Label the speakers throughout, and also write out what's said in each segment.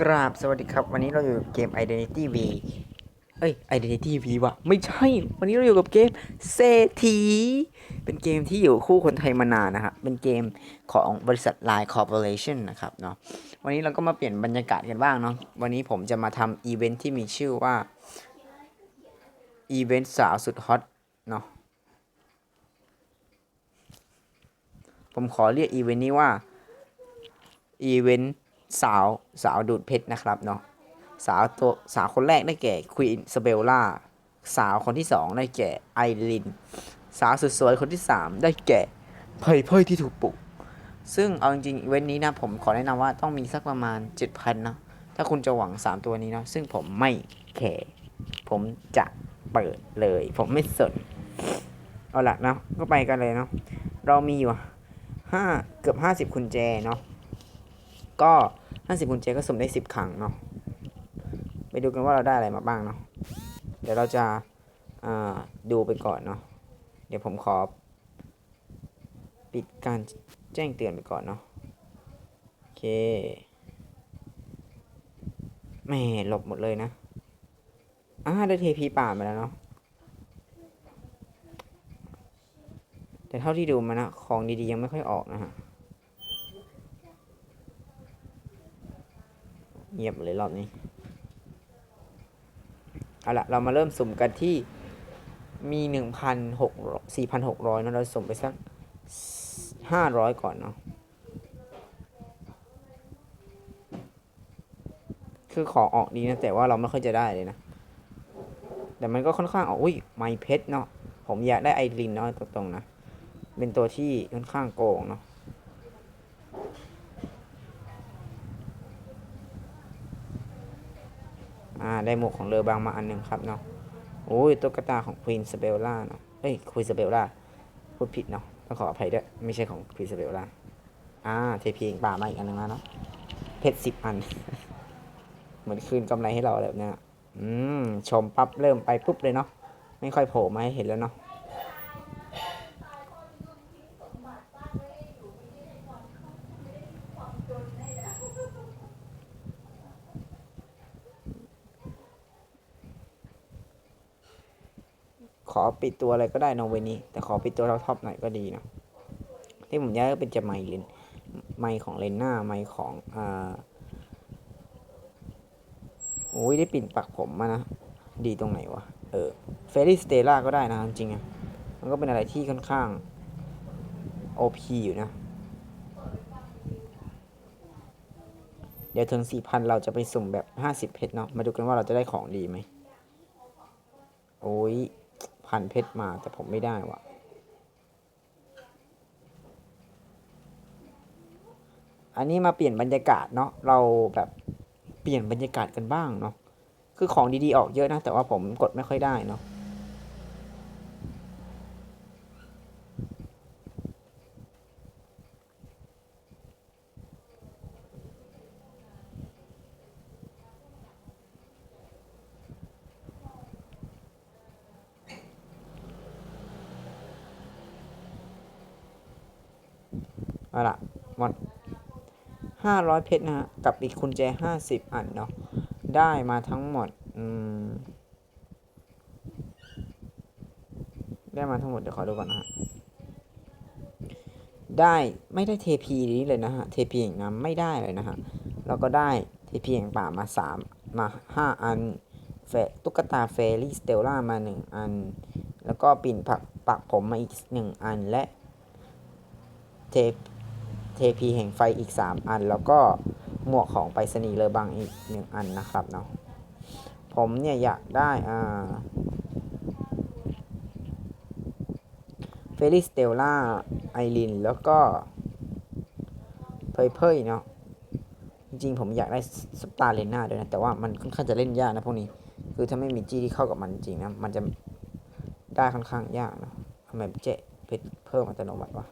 Speaker 1: กราบสวัสดีครับ วันนี้เราอยู่กับเกม Identity V เอ้ย Identity V วะไม่ใช่ วันนี้เราอยู่กับเกมเศรษฐีเป็นเกมที่อยู่คู่คนไทยมานานนะครับ เป็นเกมของบริษัท Line Corporation นะครับเนาะวันนี้เราก็มาเปลี่ยนบรรยากาศกันบ้างเนาะวันนี้ผมจะมาทำอีเวนท์ที่มีชื่อว่าอีเวนต์สาวสุดฮอตเนาะผมขอเรียกอีเวนต์นี้ว่าอีเวนต์ สาวสาวดูดเพชรนะครับเนาะสาวตัวสาวคนแรกได้แก่ควีนสเบลล่าสาวคนที่สองได้แก่ไอริน สาวสุดสวยคนที่สามได้แก่เพยเพยที่ถูกปลุก ซึ่งเอาจริงๆเว้นนี้นะผมขอแนะนำว่าต้องมีสักประมาณ7,000เนาะถ้าคุณจะหวัง3ตัวนี้เนาะซึ่งผมไม่แคร์ผมจะเปิดเลย ผมไม่สน เอาละเนาะก็ไปกันเลยเนาะเรามีอยู่ห้าเกือบห้าสิบกุญแจเนาะก็ ห้าสิบกุญแจก็สุ่มได้สิบครั้งเนาะไปดูกันว่าเราได้อะไรมาบ้างเนาะเดี๋ยวเราจะาดูไปก่อนเนาะเดี๋ยวผมขอ ปิดการแจ้งเตือนไปก่อนเนาะโอเคแหม่หลบหมดเลยนะอ่าได้เทพีป่ามาแล้วเนาะแต่เท่าที่ดูมานะของดีๆยังไม่ค่อยออกนะฮะ เงียบเลยรอบนี้ เอาละเรามาเริ่มสุ่มกันที่มีหนึ่งพันหกสี่พันหกร้อยนะเราสุ่มไปสักห้าร้อยก่อนเนาะคือขอออกดีนะแต่ว่าเราไม่ค่อยจะได้เลยนะ แต่มันก็ค่อนข้างออกอุ้ยไมเพชรเนาะผมอยากได้ไอรินเนาะตรงๆนะ เป็นตัวที่ค่อนข้างโกงเนาะ อ่าได้หมวกของเลอบางมาอันหนึ่งครับเนาะโอ้ยตุ๊กตาของควีนสเบลล่าเนาะเอ้ยควีนสเบลล่าพูดผิดเนาะต้องขออภัยด้วยไม่ใช่ของควีนสเบลล่าอ่าเทพีป่ามาอีกอันหนึ่งแล้วเนาะเพชรสิบอัน เหมือนคืนกำไรให้เราแบบเนี้ยอืมชมปั๊บเริ่มไปปุ๊บเลยเนาะไม่ค่อยโผล่มาให้เห็นแล้วเนาะขอ ปิดตัวอะไรก็ได้นอเวนี้ แต่ขอปิดตัวท็อปๆหน่อยก็ดีนะ ที่ผมย้ายก็เป็นจะไมค์เลนไมค์ของเลนหน้าไมค์ของอ่าโอ้ยได้ปิ่นปักผมมานะ ดีตรงไหนวะ เออเฟร y สเตล่าก็ได้นะจริงๆอะมันก็เป็นอะไรที่ค่อนข้าง OP อยู่นะ เดี๋ยวถึง 4,000 เราจะไปสุ่มแบบ 50 เพชรเนาะมาดูกันว่าเราจะได้ของดีไหม โอ้ย พันเพชรมาแต่ผมไม่ได้วะอันนี้มาเปลี่ยนบรรยากาศเนาะเราแบบเปลี่ยนบรรยากาศกันบ้างเนาะคือของดีๆออกเยอะนะแต่ว่าผมกดไม่ค่อยได้เนาะ้อยเพชรนะฮะ กับอีกคุณแจห้าสิบอันเนาะ ได้มาทั้งหมด อืม ได้มาทั้งหมด เดี๋ยวขอดูก่อนนะฮะ ได้ไม่ได้เทพีนี้เลยนะฮะ เทพีอย่างน้ำไม่ได้เลยนะฮะ แล้วก็ได้เทพีอย่างป่ามาสามมาห้าอันแฟตุ๊กตาเฟรี่สเตลล่ามาหนึ่งอัน แล้วก็ปิ่นผักปักผมมาอีกหนึ่งอันและเทป เทพีแห่งไฟอีก 3 อัน แล้วก็หมวกของไปรษณีย์เลอบางอีก 1 อันนะครับเนาะผมเนี่ยอยากได้อ่าเฟลิสเตลล่าไอรินแล้วก็เพยเพยเนาะจริงๆผมอยากได้สตาร์เลน่าด้วยนะ แต่ว่ามันค่อนข้างจะเล่นยากนะพวกนี้ คือถ้าไม่มีจี้ที่เข้ากับมันจริงๆนะ มันจะได้ค่อนข้างยากนะทำไมเจ๊เพชรเพิ่มอัตโนมัติวะ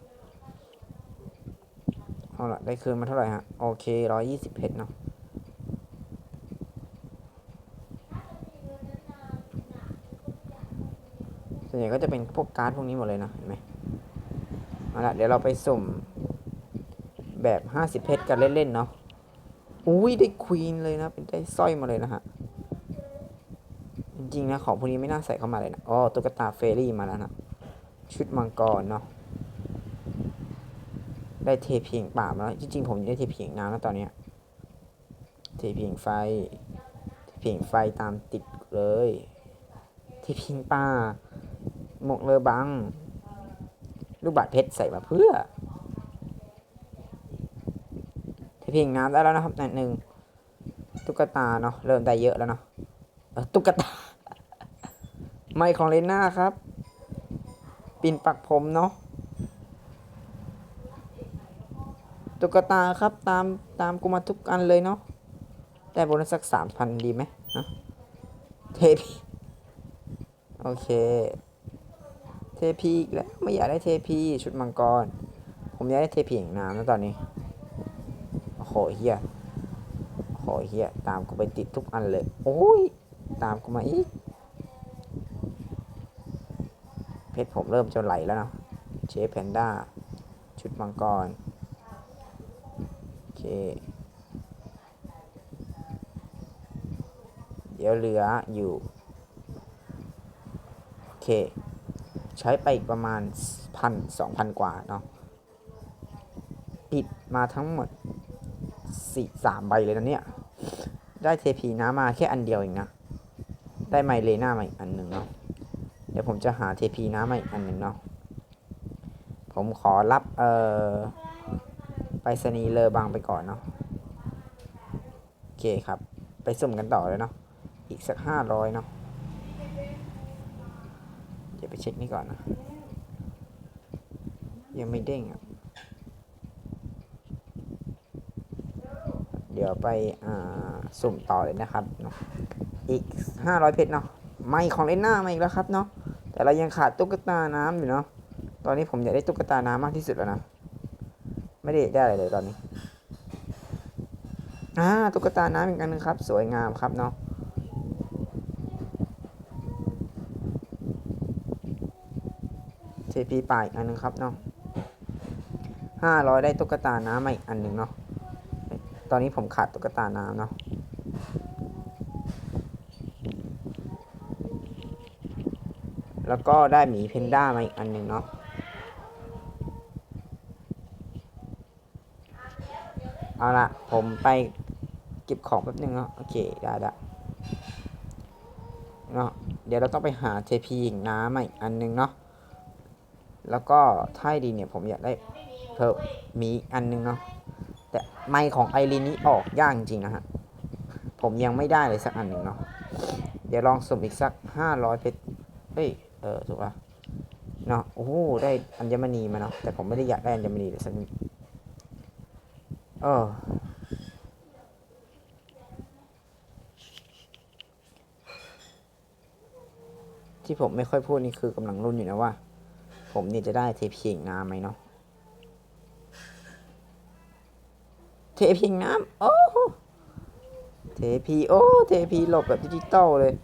Speaker 1: เอาละได้คืนมาเท่าไหร่ฮะ โอเคร้อยยี่สิบเพชรเนาะส่วนใหญ่ก็จะเป็นพวกการ์ดพวกนี้หมดเลยนะเห็นไหมเอาละเดี๋ยวเราไปสุ่มแบบห้าสิบเพชรกันเล่นๆเนาะอุ้ยได้ควีนเลยนะ เป็นได้สร้อยมาเลยนะฮะ จริงๆนะของพวกนี้ไม่น่าใส่เข้ามาเลยนะอ๋อตุ๊กตาเฟรี่มาแล้วนะ ชุดมังกรเนาะ ได้เทเพียงป่ามาแล้วจริงๆผมได้เทเพียงน้ำแล้วตอนเนี้ยเทเพียงไฟเทเพียงไฟตามติดเลยเทเพียงป่าหมกเลอบัง ลูกบาศก์เพชรใส่มาเพื่อเทเพียงน้ำได้แล้วนะครับหนึ่งตุ๊กตาเนาะเริ่มได้เยอะแล้วเนาะตุ๊กตา ไม่ของเลน่าครับ ปินปักผมเนาะ ตุ๊กตาครับตามตามกูมาทุกอันเลยเนาะได้โบนัสสักสามพันดีไหมนะเทพีโอเค เทพีอีกแล้วไม่อยากได้เทพีชุดมังกร ผมอยากได้เทพีอย่างน้ำแล้วตอนนี้โอ้โหเฮียโอ้โหเฮียตามกูไปติดทุกอันเลยโอ้ยตามกูมาอีกเพชรผมเริ่มจะไหลแล้วเนาะเชฟแพนด้าชุดมังกร เค เดี๋ยวเหลืออยู่ โอเค ใช้ไปอีกประมาณพันสองพันกว่าเนาะปิดมาทั้งหมดสี่สามใบเลยนะเนี่ย ได้เทพีน้ำมาแค่อันเดียวเองนะ ได้ไมเลน่ามาอีกอันหนึ่งเนาะ เดี๋ยวผมจะหาเทพีน้ำมาอีกอันหนึ่งเนาะ ผมขอรับ เอ่อ ไปสนีย์เลอบางไปก่อนเนาะโอเคครับ ไปสุ่มกันต่อเลยเนาะอีกสักห้าร้อยเนาะเดี๋ยวไปเช็คนี่ก่อนนะ ยังไม่เด้งอะเดี๋ยวไปสุ่มต่อเลยนะครับเนาะอีกห้าร้อยเพชรเนาะไม่ของเล่นหน้ามาอีกแล้วครับเนาะแต่เรายังขาดตุ๊กตาน้ำอยู่เนาะตอนนี้ผมอยากได้ตุ๊กตาน้ำมากที่สุดแล้วนะ ไม่ได้ได้อะไรเลยตอนนี้อ่าตุ๊กตาน้ำอีกอันนึงครับ สวยงามครับเนาะเทพีป่าอีกอันนึงครับเนาะห้าร้อยได้ตุ๊กตาน้ำมาอีกอันหนึ่งเนาะตอนนี้ผมขาดตุ๊กตาน้ำเนาะแล้วก็ได้หมีเพนด้ามาอีกอันหนึ่งเนาะ เอาละผมไปเก็บของแป๊บนึงเนาะโอเคได้ละเนาะเดี๋ยวเราต้องไปหาเทพีอีกน้ำมาอีกอันหนึงเนาะแล้วก็ถ้าดีเนี่ยผมอยากได้เพิ่มมีอันหนึงเนาะแต่ไมค์ของไอรีนนี้ออกยากจริงๆนะฮะผมยังไม่ได้เลยสักอันหนึ่งเนาะเดี๋ยวลองสุ่มอีกสักห้าร้อยเพชรเฮ้ยเออถูกละเนาะโอ้โหได้อัญมณีมาเนาะแต่ผมไม่ได้อยากได้อัญมณีเลยสักนิด เออที่ผมไม่ค่อยพูดนี่คือกำลังรุ่นอยู่นะว่า ผมนี่จะได้เทพีอีกน้ำไหมเนาะเทพีน้ำโอ้เทพีโอ้เทพีหลบแบบดิจิตอลเลย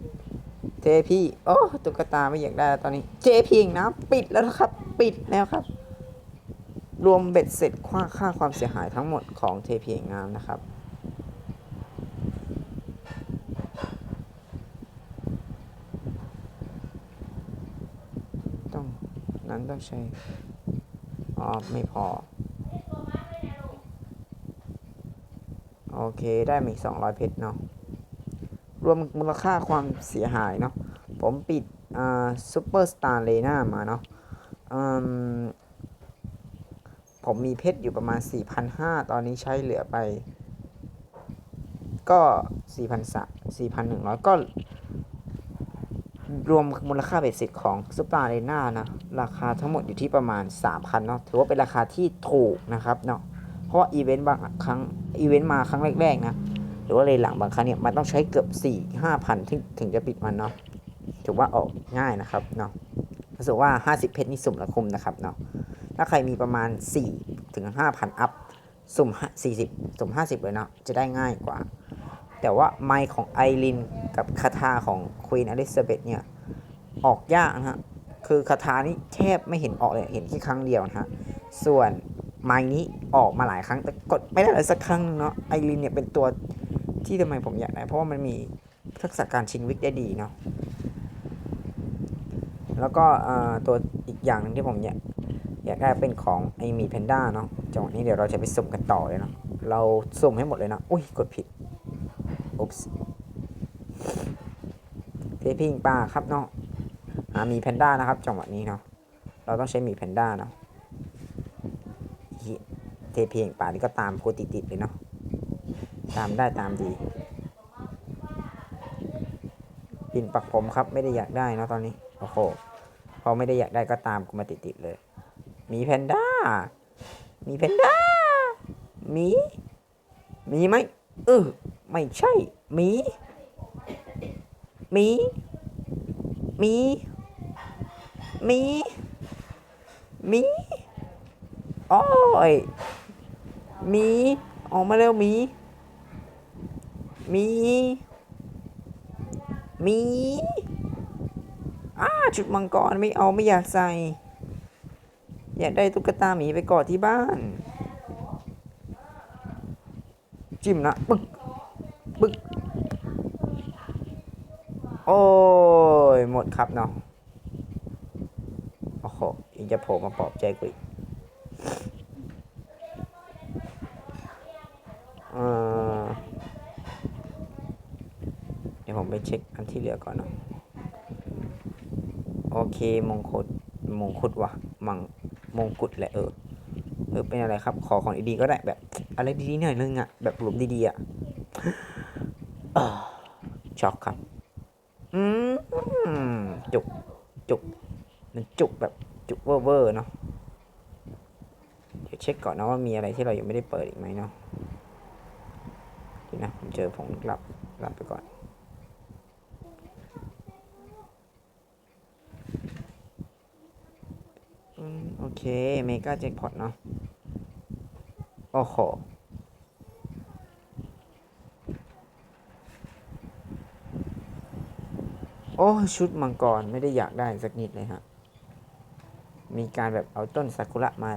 Speaker 1: เทพีโอ้ตุ๊กตาไม่อยากได้ตอนนี้ เทพีน้ำปิดแล้วครับ ปิดแล้วครับ รวมเบ็ดเสร็จค่าค่าความเสียหายทั้งหมดของเทพีน้ำนะครับต้องนั้นต้องใช้อ๋อไม่พอ โอเคได้มาอีก200 เพชรเนาะรวมมูลค่าความเสียหายเนาะผมปิดอ่าซูเปอร์สตาร์เลน่ามาเนาะอืม ผมมีเพชรอยู่ประมาณ 4,500 ตอนนี้ใช้เหลือไป ก็4,300 4,100 ก็ รวมมูลค่าเบ็ดเสร็จของซูเปอร์เลน่านะ ราคาทั้งหมดอยู่ที่ประมาณ 3,000 เนาะถือว่าเป็นราคาที่ถูกนะครับเนาะเพราะว่าอีเวนต์บางครั้งอีเวนต์มาครั้งแรกๆนะหรือว่าเลยหลังบางครั้งเนี่ยมันต้องใช้เกือบ4 5พันถึงถึงจะปิดมันเนาะถือว่าออกง่ายนะครับเนาะรู้สึกว่า 50 เพชรนี่สุ่มละคุ้มนะครับเนาะ ถ้าใครมีประมาณ 4 ถึง 5,000 อัพ สุ่ม 40 สุ่ม 50 เลยเนาะจะได้ง่ายกว่า แต่ว่าไมค์ของไอรินกับคาถาของควีนอลิซาเบธเนี่ย ออกยากนะฮะ คือคาถานี่แทบไม่เห็นออกเลย เห็นแค่ครั้งเดียวนะฮะ ส่วนไม้นี้ออกมาหลายครั้ง แต่กดไม่ได้เลยสักครั้งเนาะไอรินเนี่ยเป็นตัวที่ทำไมผมอยากได้เพราะว่ามันมีทักษะการชิงวิกได้ดีเนาะแล้วก็ตัวอีกอย่างหนึงที่ผมอยาก อยากได้เป็นของไอมีแพนด้าเนาะจังหวะนี้เดี๋ยวเราจะไปสุ่มกันต่อเลยเนาะเราสุ่มให้หมดเลยนะอุ้ยกดผิดอุ๊บส์เทพิงปลาครับเนาะหามีแพนด้านะครับ จังหวะนี้เนาะเราต้องใช้หมีแพนด้าเนาะเทเพียงป่านี่ก็ตามโคติติดเลยเนาะตามได้ตามดีปิ่นปักผมครับไม่ได้อยากได้เนอะตอนนี้โอ้โหพอไม่ได้อยากได้ก็ตามกูมาติดๆเลย มีแพนด้า มีแพนด้า มี มีไหมเออไม่ใช่ มี มี มี มี มีโอ้ยมี ออกมาเร็วมี มี มีอ้าชุดมังกรไม่เอาไม่อยากใส่ อยากได้ตุ๊กตาหมีไปกอดที่บ้าน จิ้มนะปึ๊กปึ๊กโอ้ย หมดครับเนาะโอ้โหยังจะโผล่มาปลอบใจกูอีกเดี๋ยวผมไปเช็คอันที่เหลือก่อนเนาะโอเคมงคุดมงคุดวะมัง มงกุฎแหละเออเออเป็นอะไรครับ ขอของดีๆก็ได้แบบ อะไรดีๆหน่อยนึงอะแบบหลุมดีๆอะอ่าช็อกครับอืมจุกจุกมันจุกแบบจุกเวอร์ๆเนาะเดี๋ยวเช็คก่อนนะว่ามีอะไรที่เรายังไม่ได้เปิดอีกไหมเนาะดีนะผมเจอผงกลับกลับไปก่อน อืมโอ เคเมกาแจ็คพอตเนาะ โอ้โห โอ้ชุดมังกรไม่ได้อยากได้สักนิดเลยฮะ มีการแบบเอาต้นซากุระมา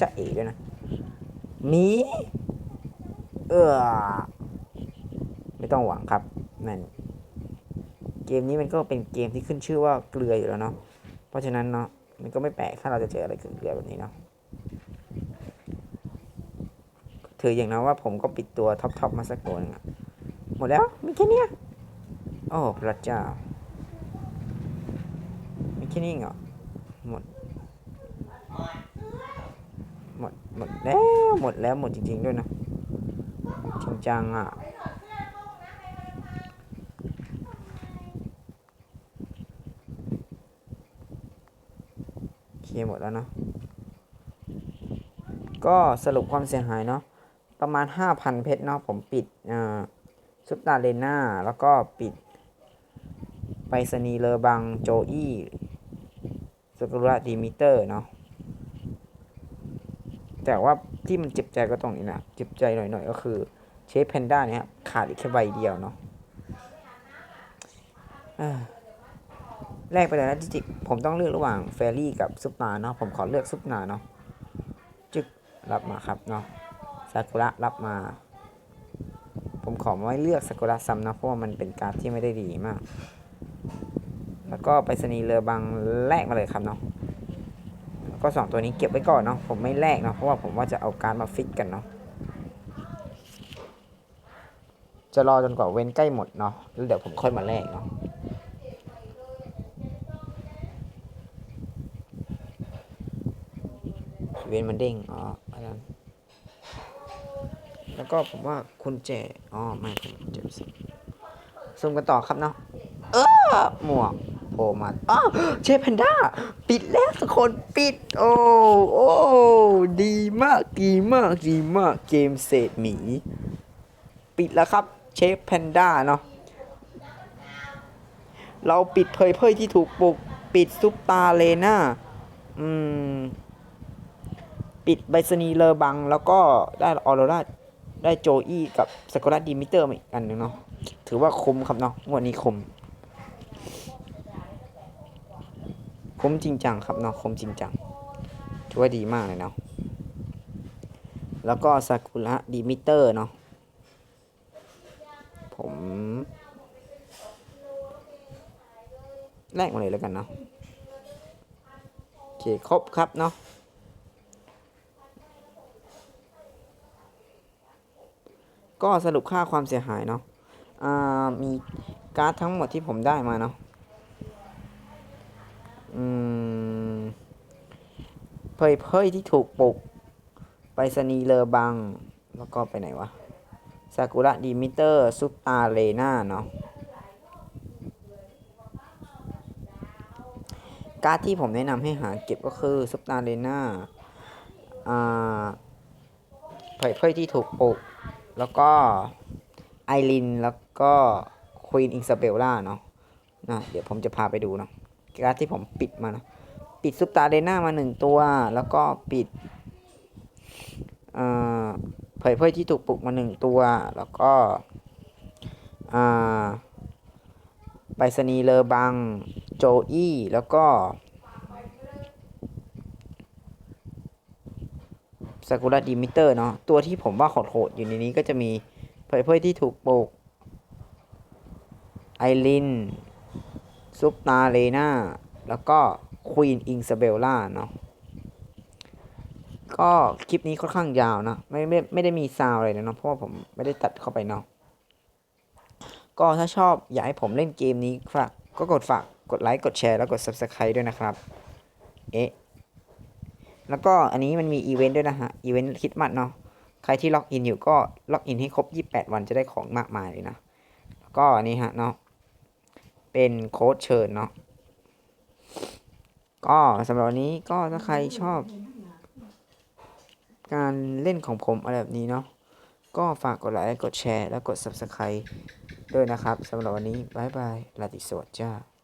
Speaker 1: จะเอ๋ด้วยนะ มี เออไม่ต้องหวังครับ นั่น เกมนี้มันก็เป็นเกมที่ขึ้นชื่อว่าเกลืออยู่แล้วเนาะ เพราะฉะนั้นเนาะ มันก็ไม่แปลกถ้าเราจะเจออะไรเกลือๆแบบนี้เนาะถืออย่างนั้นว่าผมก็ปิดตัวท็อปๆมาสักตัวนึงอะหมดแล้วมีแค่นี้โอ้พระเจ้ามีแค่นี้เหรอหมดหมดหมดแล้วหมดแล้วหมดจริง ๆ ด้วยนะจริงจังอะ เคลียร์ หมดแล้วเนาะก็สรุปความเสียหายเนาะประมาณ 5,000 เพชรเนาะผมปิดซุปตาเลน่าแล้วก็ปิดไปสนีเลอบังโจอี้สกุระดีมิเตอร์เนาะแต่ว่าที่มันเจ็บใจก็ตรงนี้นะเจ็บใจหน่อยๆก็คือเชฟแพนด้าเนี่ยขาดอีกแค่ใบเดียวเนาะ แลกไปเลยนะจริงๆผมต้องเลือกระหว่างเฟรรี่กับซุปนาเนาะผมขอเลือกซุปนาเนาะจึกรับมาครับเนาะซากุระรับมา ผมขอไม่เลือกซากุระซ้ำนะเพราะว่ามันเป็นการ์ดที่ไม่ได้ดีมาก แล้วก็ไปสนีเรือบังแลกมาเลยครับเนาะแล้วก็สองตัวนี้เก็บไว้ก่อนเนาะผมไม่แลกเนาะเพราะว่าผมว่าจะเอาการดมาฟิกกันเนาะจะรอจนกว่าเว้นใกล้หมดเนาะแล้วเดี๋ยวผมค่อยมาแลกเนาะ เว้นมันเด้งอ๋ออันนั้นแล้วก็ผมว่าคุณแจอ๋อไม่ผมเจ็บสิซูมกันต่อครับเนาะเออหมวกโผล่มาอ้าวเชฟแพนด้า ปิดแล้วทุกคนปิด โอ้โอ้ดีมากดีมากดีมากเกมเศษหมี ปิดแล้วครับเชฟแพนด้าเนาะเราปิดเผยเผยที่ถูกปลุกปิดซุปตาเลน่าอืม ปิดไบสนีเลอบัง แล้วก็ได้ออโรราได้โจอี้กับสกอรัตดีมิเตอร์มาอีกอันหนึงเนาะถือว่าคุ้มครับเนาะงวดนี้คุ้มคุ้มจริงจังครับเนาะคุ้มจริงจังถือว่าดีมากเลยเนาะแล้วก็ซากุระดิมิเตอร์เนาะผมแลกมาเลยแล้วกันเนาะโอเคครบครับเนาะ ก็สรุปค่าความเสียหายเนาะมีการ์ดทั้งหมดที่ผมได้มาเนาะเพยเพยที่ถูกปลุก ไปสนีเลอบัง แล้วก็ไปไหนวะซากุระดิมิเตอร์ซุปตาเลนาเนาะการ์ดที่ผมแนะนำให้หาเก็บก็คือซุปตาเลนาอ่าเผยเผยที่ถูกปลุก แล้วก็ไอรินแล้วก็ควีนอิงซาเบลล่าเนาะนะเดี๋ยวผมจะพาไปดูเนาะการ์ดที่ผมปิดมาเนาะปิดซุปตาเลน่ามาหนึ่งตัว แล้วก็ปิดเผยเผยที่ถูกปลุกมาหนึ่งตัว แล้วก็อ่าไปสนีเลอบัง โจอี้แล้วก็ ซากุระดิมิเตอร์เนาะตัวที่ผมว่าโหดๆอยู่ในนี้ก็จะมีเผยเผยที่ถูกปลุกไอรินซุปตาเลนาแล้วก็ควีนอิงซาเบลล่าเนาะก็คลิปนี้ค่อนข้างยาวนะไม่ไม่ไม่ได้มีซาวอะไรเลยเนาะเพราะว่าผมไม่ได้ตัดเข้าไปเนาะก็ถ้าชอบอยากให้ผมเล่นเกมนี้ฝากก็กดฝากกดไลค์กดแชร์แล้วกด Subscribe ด้วยนะครับ เอ๊ะ แล้วก็อันนี้มันมีอีเวนต์ด้วยนะฮะ อีเวนต์คริดมัดเนาะ ใครที่ล็อกอินอยู่ก็ล็อกอินให้ครบ 28 วันจะได้ของมากมายเลยนะ แล้วก็อันนี้ฮะเนาะ เป็นโค้ดเชิญเนาะ ก็สำหรับวันนี้ก็ถ้าใครชอบ การเล่นของผมอะไรแบบนี้เนาะ ก็ฝากกดไลค์ กดแชร์ แล้วกด Subscribe ด้วยนะครับสำหรับวันนี้บายบายลาติสวัสดีจ้า